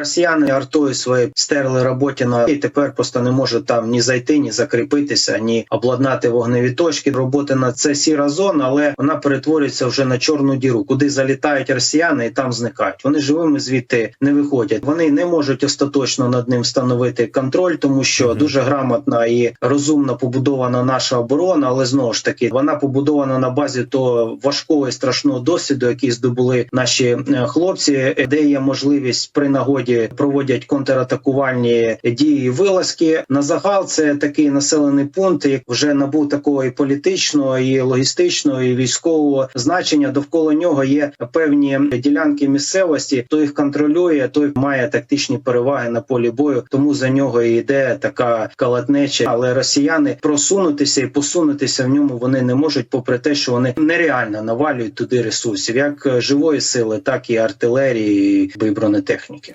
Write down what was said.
Росіяни артою свої стерли Роботіна і тепер просто не можуть там ні зайти, ні закріпитися, ні обладнати вогневі точки. Роботина це сіра зона, але вона перетворюється вже на чорну діру, куди залітають росіяни і там зникають. Вони живими звідти не виходять. Вони не можуть остаточно над ним встановити контроль, тому що дуже грамотна і розумно побудована наша оборона, але знову ж таки вона побудована на базі того важкого і страшного досвіду, який здобули наші е, хлопці, де є можливість при нагоді проводять контратакувальні дії вилазки. На загал це такий населений пункт, як вже набув такого і політичного, і логістичного, і військового значення. Довкола нього є певні ділянки місцевості. Хто їх контролює, той має тактичні переваги на полі бою. Тому за нього і йде така калатнеча. Але росіяни просунутися і посунутися в ньому вони не можуть, попри те, що вони нереально навалюють туди ресурсів, як живої сили, так і артилерії і бронетехніки.